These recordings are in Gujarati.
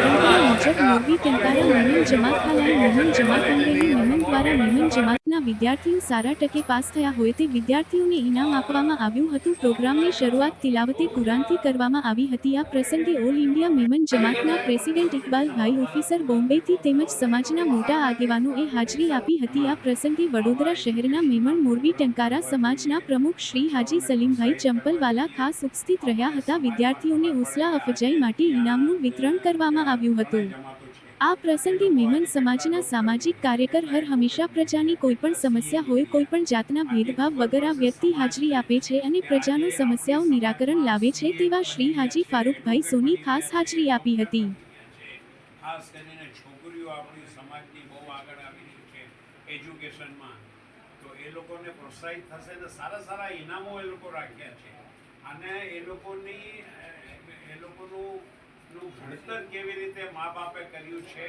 મુજબ મોરબી ટંકારા મેમન જમા ખાલાઈ મેમન જમા અંગેની મેમન દ્વારા મેમન જમાતના વિદ્યાર્થીઓ સારા ટકે પાસ થયા હોય તે વિદ્યાર્થીઓને ઇનામ આપવામાં આવ્યું હતું. પ્રોગ્રામની શરૂઆત તિલાવતે કુરાનથી કરવામાં આવી હતી. આ પ્રસંગે ઓલ ઇન્ડિયા મેમન જમાતના પ્રેસિડેન્ટ ઇકબાલભાઈ ઓફિસર બોમ્બેથી તેમજ સમાજના મોટા આગેવાનોએ હાજરી આપી હતી. આ પ્રસંગે વડોદરા શહેરના મેમણ મોરબી ટંકારા સમાજના પ્રમુખ શ્રી હાજી સલીમભાઈ ચંપલવાલા ખાસ ઉપસ્થિત રહ્યા હતા. વિદ્યાર્થીઓને ઉસલા અફજાઈ માટે ઇનામનું વિતરણ કરવામાં આવ્યું હતું. આ પ્રસંગે મેમન સમાજના સામાજિક કાર્યકર હર હંમેશા પ્રજાની કોઈપણ સમસ્યા હોય કોઈપણ જાતના ભેદભાવ વગર વ્યક્તિ હાજરી આપે છે અને પ્રજાનો સમસ્યાઓ નિરાકરણ લાવે છે તેવા શ્રી હાજી ફારૂકભાઈ સોની ખાસ હાજરી આપી હતી. અને એ લોકોની, એ લોકોનું ઘડતર કેવી રીતે મા બાપે કર્યું છે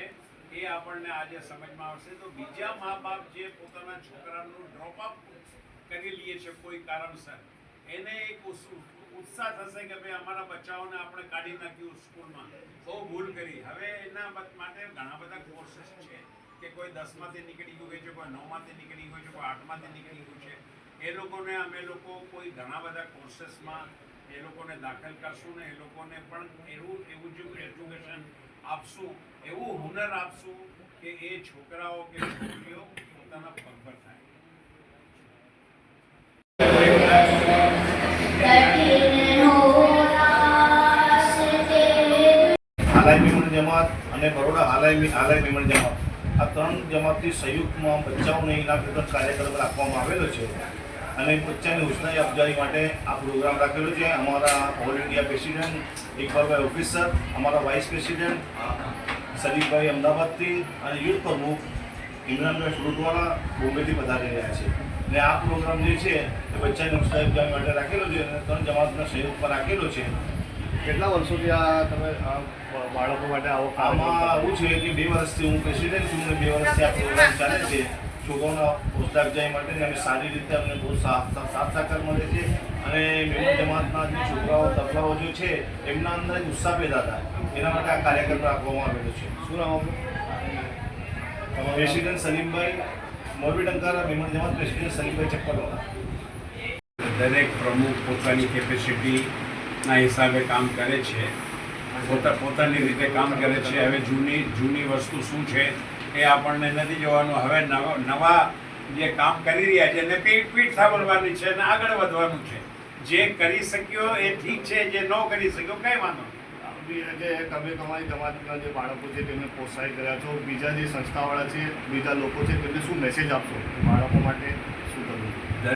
એ આપણને આજે સમજમાં આવશે. તો બીજા મા બાપ જે પોતાના છોકરાનું ડ્રોપ આઉટ કરી લઈએ છે કોઈ કારણસર, એને એક ઉત્સાહ થશે કે ભાઈ અમારા બચ્ચાઓને આપણે કાઢી નાખ્યું સ્કૂલમાં. બહુ ભૂલ કરી. હવે એના માટે ઘણા બધા કોર્સિસ છે કે કોઈ દસમાંથી નીકળી ગયું હોય છે, કોઈ નવમાંથી નીકળી ગયું છે, કોઈ આઠમાંથી નીકળી ગયું છે. એ લોકોને અમે લોકો કોઈ ઘણા બધા કોર્સિસમાં એ લોકોને દાખલ કરશું ને એ લોકોને પણ એવું એવું જ એજ્યુકેશન આપશું, એવું હુનર આપશું કે એ છોકરાઓ કે છોકરીઓ પોતાના પગ પર થાય. હાલાઈ મેમણ જમાત અને બરોડા હાલાઈ હાલાઈ મેમણ જમાત. આ ત્રણ જમાતથી સંયુક્તમાં બચ્ચાઓને ઇનામ કાર્યક્રમ રાખવામાં આવેલો છે. અને બચ્ચાની ઉષ્ણાઈ અફજાઈ માટે આ પ્રોગ્રામ રાખેલો છે. અમારા all India president Iqbalbhai officer અમારા વાઇસ પ્રેસિડેન્ટ સલીમભાઈ અમદાવાદથી અને યુથ પ્રમુખ ઇમરાનભાઈ ફ્રૂટવાળા બોમ્બેથી પધારી રહ્યા છે. અને આ પ્રોગ્રામ જે છે એ બચ્ચાની ઉષ્ણાઈ અફજાઈ માટે રાખેલો છે અને ત્રણ જમાતના સંયુક્તમાં રાખેલો છે. કેટલા વર્ષોથી આ તમે બાળકો માટે આવો આમાં આવું છે કે બે વર્ષથી હું પ્રેસિડેન્ટ છું અને બે વર્ષથી આ પ્રોગ્રામ ચાલે છે. છોકરાઓના પોસ્ટાક જાય માટે અમે સારી રીતે અમને બહુ સાથ સાકાર મળે છે. અને મેમન જમાતના જે છોકરાઓ તબલાઓ જે છે એમના અંદર ઉત્સાહ પેદા થાય. એના માટે આ કાર્યક્રમ રાખવામાં આવેલો છે. શું નામ આપણું પ્રેસિડેન્ટ સલીમભાઈ મોરબી ટંકારા મેમન જમાત પ્રેસિડેન્ટ સલીમભાઈ ચપ્પલવાળા દરેક પ્રમુખ પોતાની કેપેસિટીના હિસાબે કામ કરે છે. પોતા પોતાની રીતે કામ કરે છે. હવે જૂની જૂની વસ્તુ શું છે? એ આપણને નથી જોવાનું. હવે નવા જે કામ કરી રહ્યા છે, એને પીઠ પીઠ સાંભળવાની છે અને આગળ વધવાનું છે. જે કરી શક્યો એ ઠીક છે, જે ન કરી શક્યો કંઈ વાંધો જે તમે તમારી સમાજના જે બાળકો છે તેમને પ્રોત્સાહિત કર્યા છો, બીજા જે સંસ્થાવાળા છે, બીજા લોકો છે તેમને શું મેસેજ આપશો? બાળકો માટે શું કરવું